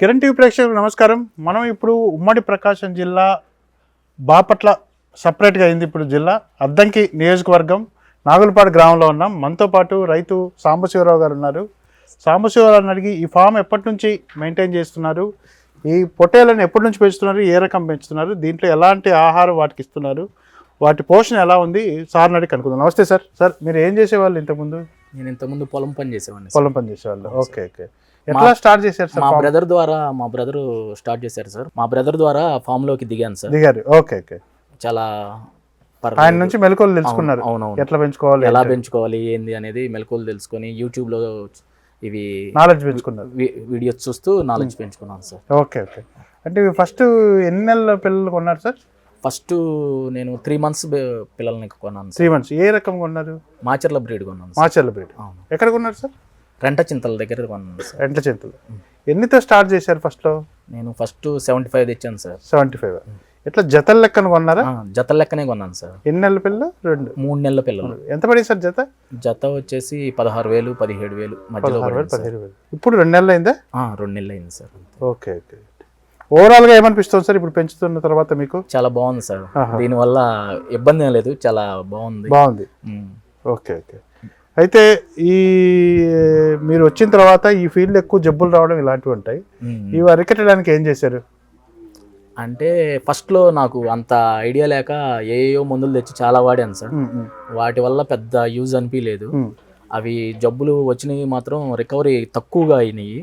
Kiran TV ప్రేక్షకులకు నమస్కారం. మనం ఇప్పుడు ఉమ్మడి ప్రకాశం జిల్లా బాపట్ల సపరేట్గా అయింది ఇప్పుడు జిల్లా అద్దంకి నియోజకవర్గం నాగులపాడు గ్రామంలో ఉన్నాం. మనతో పాటు రైతు సాంబశివరావు గారు ఉన్నారు. సాంబశివరావు అడిగి ఈ ఫామ్ ఎప్పటి నుంచి మెయింటైన్ చేస్తున్నారు? ఈ పొట్టేలను ఎప్పటి నుంచి పెంచుతున్నారు? ఏ రకం పెంచుతున్నారు? దీంట్లో ఎలాంటి ఆహారం వాటికి ఇస్తున్నారు? వాటి పోషణ ఎలా ఉంది? సార్ని అడిగి కనుక్కుందాం. నమస్తే సార్. సార్ మీరు ఏం చేసేవాళ్ళు ఇంతకుముందు? నేను ఇంతకుముదు పొలం పని చేసేవాడిని. పొలం పని చేసేవాళ్ళు. Okay okay. ఎట్లా స్టార్ట్ చేశారు సార్ మా? బ్రదర్ ద్వారా మా బ్రదర్ స్టార్ట్ చేశారు సార్. మా బ్రదర్ ద్వారా ఫామ్లోకి దిగాను సార్. దిగారు. Okay okay. చాలా. ఆయన నుంచి మెలకువలు తెలుసుకున్నారు. అవునవును ఎట్లా పెంచుకోవాలి ఎలా పెంచుకోవాలి ఏంది అనేది మెలకువలు తెలుసుకొని యూట్యూబ్లో ఇవి నాలెడ్జ్ పెంచుకున్నారు. వీడియోస్ చూస్తూ నాలెడ్జ్ పెంచుకున్నాను సార్. Okay okay. అంటే ఫస్ట్ ఎన్ని నెలల పిల్లలు కొన్నారు సార్? ఫస్ట్ నేను త్రీ మంత్స్ పిల్లల్ని కొన్నాను త్రీ మంత్స్. ఏ రకం కొన్నారు? మాచర్ల బ్రీడ్ కొన్నాను మాచర్ల బ్రీడ్. అవును. ఎక్కడ కొన్నారు సార్? రెంట చింతల దగ్గర కొన్నాను సార్. ఎంట చింతలు. ఎన్నితో స్టార్ట్ చేశారు ఫస్ట్లో నేను ఫస్ట్ సెవెంటీ ఫైవ్ తెచ్చాను సార్. Seventy five. ఎట్లా జతల లెక్కన కొన్నారా? జతల లెక్కనే కొన్నాను సార్. ఎన్ని నెలల పిల్లలు రెండు. మూడు నెలల పిల్లలు. ఎంత పడింది సార్ జత? జత వచ్చేసి పదహారు వేలు పదిహేడు వేలు మధ్యలో. పదిహేడు వేలు. ఇప్పుడు రెండు నెలలు అయిందా? రెండు నెలలు అయింది సార్ ఓకే ఓకే. ఓవరాల్గా ఏమనిపిస్తుంది సార్? ఇప్పుడు పెంచుతున్న తర్వాత మీకు? చాలా బాగుంది సార్. దీనివల్ల ఇబ్బంది ఏం లేదు. చాలా బాగుంది. బాగుంది. Okay okay. అయితే ఈ మీరు వచ్చిన తర్వాత ఈ ఫీల్డ్ ఎక్కువ జబ్బులు రావడం ఇలాంటివి ఉంటాయి. ఇవి అరికట్టడానికి ఏం చేశారు? అంటే ఫస్ట్లో నాకు అంత ఐడియా లేక ఏయో మందులు తెచ్చి చాలా వాడాను సార్. వాటి వల్ల పెద్ద యూజ్ అనిపించలేదు. అవి జబ్బులు వచ్చినవి మాత్రం రికవరీ తక్కువగా అయినాయి.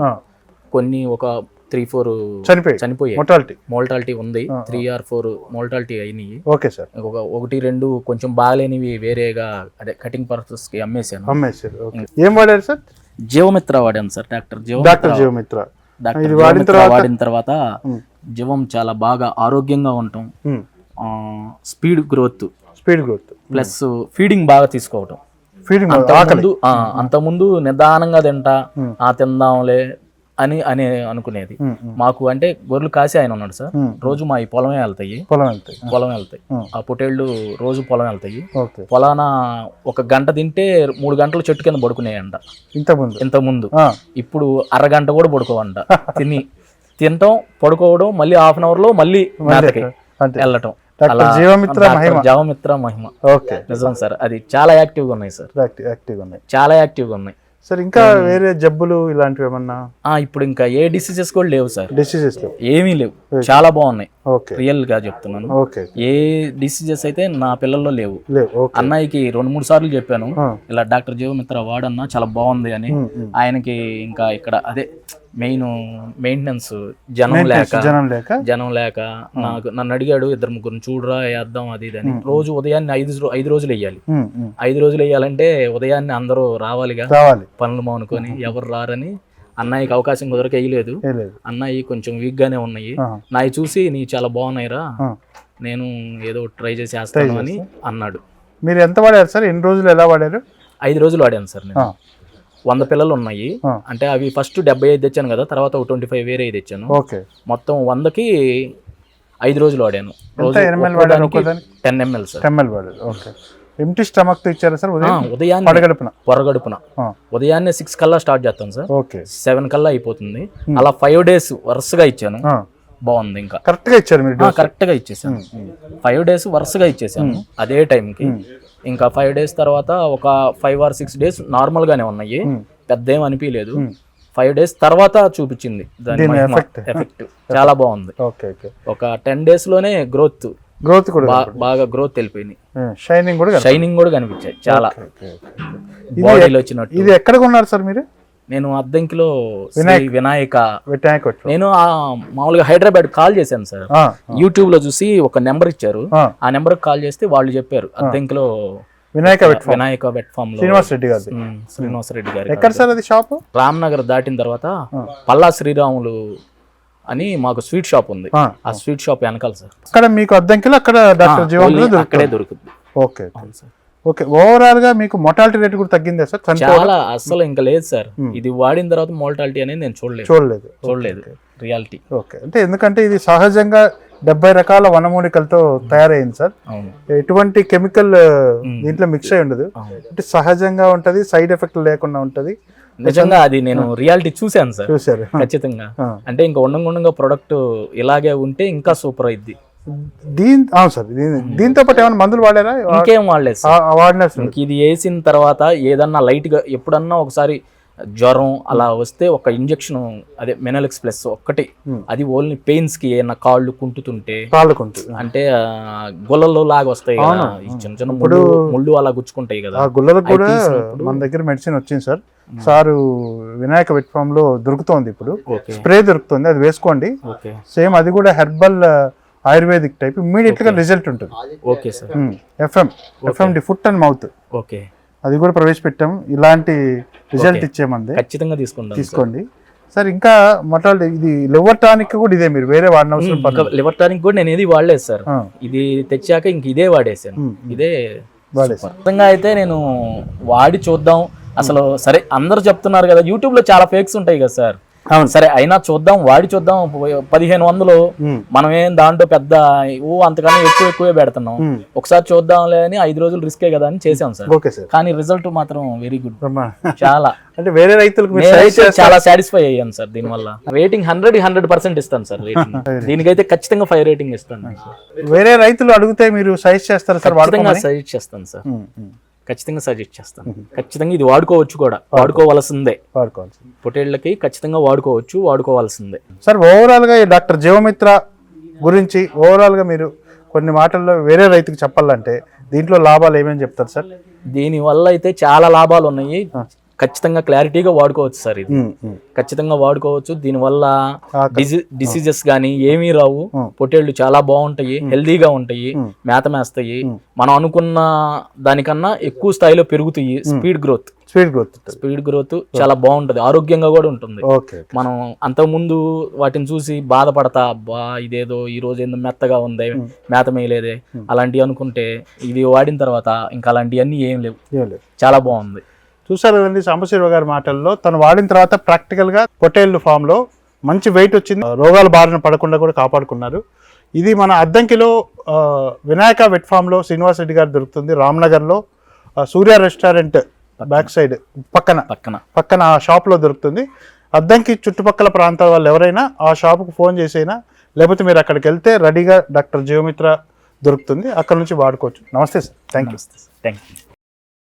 కొన్ని ఒక త్రీ ఫోర్ చనిపోయి చనిపోయాయి. మొటాలిటీ మోల్టాలిటీ ఉంది. త్రీ ఆర్ ఫోర్ మోల్టాలిటీ అయినాయి. Okay sir. ఒక ఒకటి రెండు కొంచెం బాగాలేనివి వేరేగా అదే కటింగ్ పర్పస్కి అమ్మేశాను. అమ్మేశారు. ఏం వాడారు సార్? జీవమిత్ర వాడాను sir doctor doctor Jeevamitra. Doctor ఇది వాడిన తర్వాత- వాడిన తర్వాత జీవం చాలా బాగా ఆరోగ్యంగా ఉండటం. Speed growth. Speed growth. Plus feeding బాగా తీసుకోవటం. ఫీడింగ్ అంతకుముందు నిదానంగా తింటా. ఆ తిందాంలే అని అని అనుకునేది. మాకు అంటే గొర్రెలు కాసి ఆయన ఉన్నాడు సార్. రోజు మా ఈ పొలమే వెళ్తాయి. పొలం వెళ్తాయి. పొలం వెళ్తాయి. ఆ పొటేళ్ళు రోజు పొలం వెళ్తాయి. పొలాన ఒక గంట తింటే మూడు గంటలు చెట్టు కింద పడుకునేయంట. ఇంత ముందు? ఆ, ఇప్పుడు అరగంట కూడా పడుకోవంట. తిని తినటం పడుకోవడం మళ్ళీ హాఫ్ అన్ అవర్లో మళ్ళీ వెళ్ళటం. జీవమిత్ర మహిమ. జీవమిత్ర మహిమ. ఓకే. నిజం సార్. అది చాలా యాక్టివ్గా ఉన్నాయి సార్. యాక్టివ్ యాక్టివ్గా ఉన్నాయి. చాలా యాక్టివ్గా ఉన్నాయి. సార్ ఇంకా వేరే జబ్బులు ఇలాంటివి ఏమన్నా? ఆ ఇప్పుడు ఇంకా ఏ డిసీజెస్ కూడా లేవు సార్. డిసీజెస్ ఏమీ లేవు. చాలా బాగున్నాయి. ఓకే రియల్గా చెప్తున్నాను. ఓకే ఏ డిసీజెస్ అయితే నా పిల్లల్లో లేవు. లేవు. అన్నయ్యకి రెండు మూడు సార్లు చెప్పాను. ఇలా డాక్టర్ జీవమిత్ర వాడన్నా చాలా బాగుంది అని. ఆయనకి ఇంకా ఇక్కడ అదే మెయిన్ మెయింటెనెన్స్ జనం లేక జనం లేక? జనం లేక నాకు నన్ను అడిగాడు ఇద్దరు ముగ్గురు చూడరా వేద్దాం అది ఇది అని. రోజు ఉదయాన్నే ఐదు ఐదు రోజులు వేయాలి. ఐదు రోజులు వేయాలంటే ఉదయాన్నే అందరూ రావాలిగా రావాలి. పనులు మానుకొని ఎవరు రారని అన్నయ్యకి అవకాశం కుదరక వేయలేదు అన్నయ్య కొంచెం వీక్ గానే ఉన్నాయి నాయి చూసి నీ చాలా బాగున్నాయిరా. నేను ఏదో ట్రై చేసి వేస్తాను అని అన్నాడు. మీరు ఎంత వాడారు సార్? ఎన్ని రోజులు ఎలా వాడారు? ఐదు రోజులు వాడాను సార్ నేను. వంద పిల్లలు ఉన్నాయి. అంటే అవి ఫస్ట్ డెబ్బై ఐదు తెచ్చాను కదా తర్వాత ఒక ట్వంటీ ఫైవ్ వేరే తెచ్చాను. ఓకే. మొత్తం వందకి ఐదు రోజులు ఒక్కోదానికి ten ML sir okay. Empty స్టమక్తో ఇచ్చారా సార్ ఉదయం ఉదయాన్నే పడగడుపున? పొరగడుపున ఉదయాన్నే సిక్స్ కల్లా స్టార్ట్ చేస్తాను సార్ ఓకే. సెవెన్ కల్లా అయిపోతుంది. అలా ఫైవ్ డేస్ వరుసగా ఇచ్చాను. బాగుంది ఇంకా. కరెక్ట్గా ఇచ్చారు మీరు కరెక్ట్గా ఇచ్చేసాను. ఫైవ్ డేస్ వరుసగా ఇచ్చేసాను అదే టైంకి. ఇంకా ఫైవ్ డేస్ తర్వాత ఒక five or six days normal గానే ఉన్నాయి పెద్ద ఏం అనిపించలేదు ఫైవ్ డేస్ తర్వాత చూపించింది దాని. ఎఫెక్ట్ చాలా బాగుంది. ఓకే ఓకే ఒక టెన్ డేస్లోనే గ్రోత్ గ్రోత్ కూడా బాగా గ్రోత్ వెళ్ళిపోయినాయి. షైనింగ్ కూడా షైనింగ్ కూడా కనిపించాయి. చాలా. బాడీలో వచ్చినట్టు. ఇది ఎక్కడ కొన్నారు సార్ మీరు? నేను అద్దంకిలో వినాయక వినాయక నేను ఆ మామూలుగా హైదరాబాద్ కాల్ చేశాను సార్. యూట్యూబ్లో చూసి ఒక నెంబర్ ఇచ్చారు. ఆ, నెంబర్ కాల్ చేస్తే వాళ్ళు చెప్పారు అద్దంకిలో వినాయక వినాయక వెట్ ఫామ్లో శ్రీనివాస్ రెడ్డి ఉమ్, శ్రీనివాస్ రెడ్డి గారి ఎక్కడ సార్ అది షాప్? రామ్ నగర్ దాటిన తర్వాత పల్లా శ్రీరాములు అని మాకు స్వీట్ షాప్ ఉంది. ఆ, స్వీట్ షాప్ వెనకాల సార్. అక్కడ మీకు అద్దంకిలో అక్కడ డాక్టర్ జీవన్ అక్కడే దొరుకుతుంది. Okay sir. ఓకే ఓవరాల్గా మీకు మొటాలిటీ రేట్ కూడా తగ్గిందా సార్? చాలా అస్సలు ఇంకా లేదు సార్. ఇది వాడిన తర్వాత మోల్టాలిటీ అనేది నేను చూడలేదు. చూడలేదు. చూడలేదు. రియాలిటీ ఓకే అంటే ఎందుకంటే ఇది సహజంగా డెబ్బై రకాల వనమూలికలతో తయారైంది సార్. ఎటువంటి కెమికల్ దీంట్లో మిక్స్ అయి ఉండదు. అంటే సహజంగా ఉంటది సైడ్ ఎఫెక్ట్ లేకుండా ఉంటది. నిజంగా అది నేను రియాలిటీ చూశాను సార్. చూశారు. ఖచ్చితంగా. అంటే ఇంకా ఉండంగా ఉండంగా ప్రొడక్ట్ ఇలాగే ఉంటే ఇంకా సూపర్ అయింది దీని అవును సార్ దీని- దీంతో పాటు ఏమైనా మందులు వాడారా? ఇంకేం వాడలేదు సార్. ఇది వేసిన తర్వాత ఏదన్నా లైట్గా ఎప్పుడన్నా ఒకసారి జ్వరం అలా వస్తే ఒక ఇంజెక్షన్ అదే మెనలిక్స్ ప్లస్ ఒక్కటి అది ఓన్లీ పెయిన్స్కి ఏమన్నా కాళ్ళు కుంటుతుంటే అంటే గుల్లలు లాగా వస్తాయి చిన్న చిన్న ముళ్ళు ముళ్ళు అలా గుచ్చుకుంటాయి కదా. ఆ గుల్లలకు కూడా మన దగ్గర మెడిసిన్ వచ్చింది సార్. సారు వినాయక వెట్ ఫామ్లో దొరుకుతోంది ఇప్పుడు. స్ప్రే దొరుకుతుంది అది వేసుకోండి. సేమ్ అది కూడా హెర్బల్ ఆయుర్వేదిక్ టైప్ ఇమ్మీడియట్గా రిజల్ట్ ఉంటుంది. Okay sir. FM FMD foot and mouth. Okay. అది కూడా ప్రవేశపెట్టాం ఇలాంటి రిజల్ట్ ఇచ్చేమంది. ఖచ్చితంగా తీసుకుంటాను తీసుకోండి. సార్ ఇంకా మటాలి ఇది లివర్ టానిక్ కూడా ఇదే మీరు వేరే వాడిన లివర్ టానిక్ కూడా నేను ఏది వాడలేదు సార్. ఇది తెచ్చాక ఇంక ఇదే వాడేసాను. ఇదే వాడేసి మొత్తంగా అయితే నేను వాడి చూద్దాం. అసలు సరే అందరు చెప్తున్నారు కదా యూట్యూబ్లో చాలా ఫేక్స్ ఉంటాయి కదా సార్. అవును సరే అయినా చూద్దాం వాడి చూద్దాం. పదిహేను వందలు మనం ఏం దాంట్లో పెద్ద ఓ అంతకన్నా ఎక్కువ ఎక్కువే పెడుతున్నాం. ఒకసారి చూద్దాంలే అని ఐదు రోజులు రిస్కే కదా అని చేసాం సార్. కానీ రిజల్ట్ మాత్రం వెరీ గుడ్. చాలా. అంటే వేరే రైతులకు చాలా సాటిస్ఫై అయ్యాను సార్ దీనివల్ల. రేటింగ్ హండ్రెడ్ హండ్రెడ్ పర్సెంట్ ఇస్తాను సార్ రేటింగ్. దీనికైతే ఖచ్చితంగా ఫైవ్ రేటింగ్ ఇస్తాను. వేరే రైతులు అడిగితే మీరు సజెస్ట్ చేస్తారు సార్ ఖచ్చితంగా సజెస్ట్ చేస్తాను సార్. ఖచ్చితంగా సజెస్ట్ చేస్తాను. ఖచ్చితంగా ఇది వాడుకోవచ్చు కూడా. వాడుకోవాల్సిందే. వాడుకోవాలి పొటేళ్ళకి ఖచ్చితంగా వాడుకోవచ్చు వాడుకోవాల్సిందే. సార్ ఓవరాల్గా ఈ డాక్టర్ జీవమిత్ర గురించి ఓవరాల్గా మీరు కొన్ని మాటల్లో వేరే రైతుకి చెప్పాలంటే దీంట్లో లాభాలు ఏమేమి చెప్తారు సార్? దీని వల్ల అయితే చాలా లాభాలు ఉన్నాయి ఖచ్చితంగా క్లారిటీగా వాడుకోవచ్చు సార్ ఇది. ఖచ్చితంగా వాడుకోవచ్చు. దీనివల్ల డిసీజెస్ కానీ ఏమీ రావు. పొట్టేళ్ళు చాలా బాగుంటాయి హెల్దీగా ఉంటాయి మేత మేస్తాయి మనం అనుకున్న దానికన్నా ఎక్కువ స్థాయిలో పెరుగుతాయి speed growth. Speed growth speed growth చాలా బాగుంటది. ఆరోగ్యంగా కూడా ఉంటుంది. మనం అంతకుముందు వాటిని చూసి బాధపడతా బా ఇదేదో ఈ రోజు ఏందో మెత్తగా ఉంది మేత మేయలేదే. అలాంటివి అనుకుంటే ఇది వాడిన తర్వాత ఇంకా అలాంటివన్నీ ఏం లేవు. చాలా బాగుంది. చూసారు కదండి సాంబశివరావు గారి మాటల్లో? తను వాడిన తర్వాత ప్రాక్టికల్గా పొట్టేళ్ళు ఫామ్లో మంచి వెయిట్ వచ్చింది. రోగాల బారిన పడకుండా కూడా కాపాడుకున్నారు. ఇది మన అద్దంకిలో వినాయక వెట్ ఫామ్లో శ్రీనివాస్ రెడ్డి గారు దొరుకుతుంది. రామ్నగర్లో ఆ, సూర్య రెస్టారెంట్ బ్యాక్ సైడ్ పక్కన. పక్కన. పక్కన ఆ షాప్లో దొరుకుతుంది. అద్దంకి చుట్టుపక్కల ప్రాంతాల వాళ్ళు ఎవరైనా ఆ షాపుకు ఫోన్ చేసైనా లేకపోతే మీరు అక్కడికి వెళ్తే రెడీగా డాక్టర్ జీవమిత్ర దొరుకుతుంది. అక్కడ నుంచి వాడుకోవచ్చు. నమస్తే sir. Thank you thank you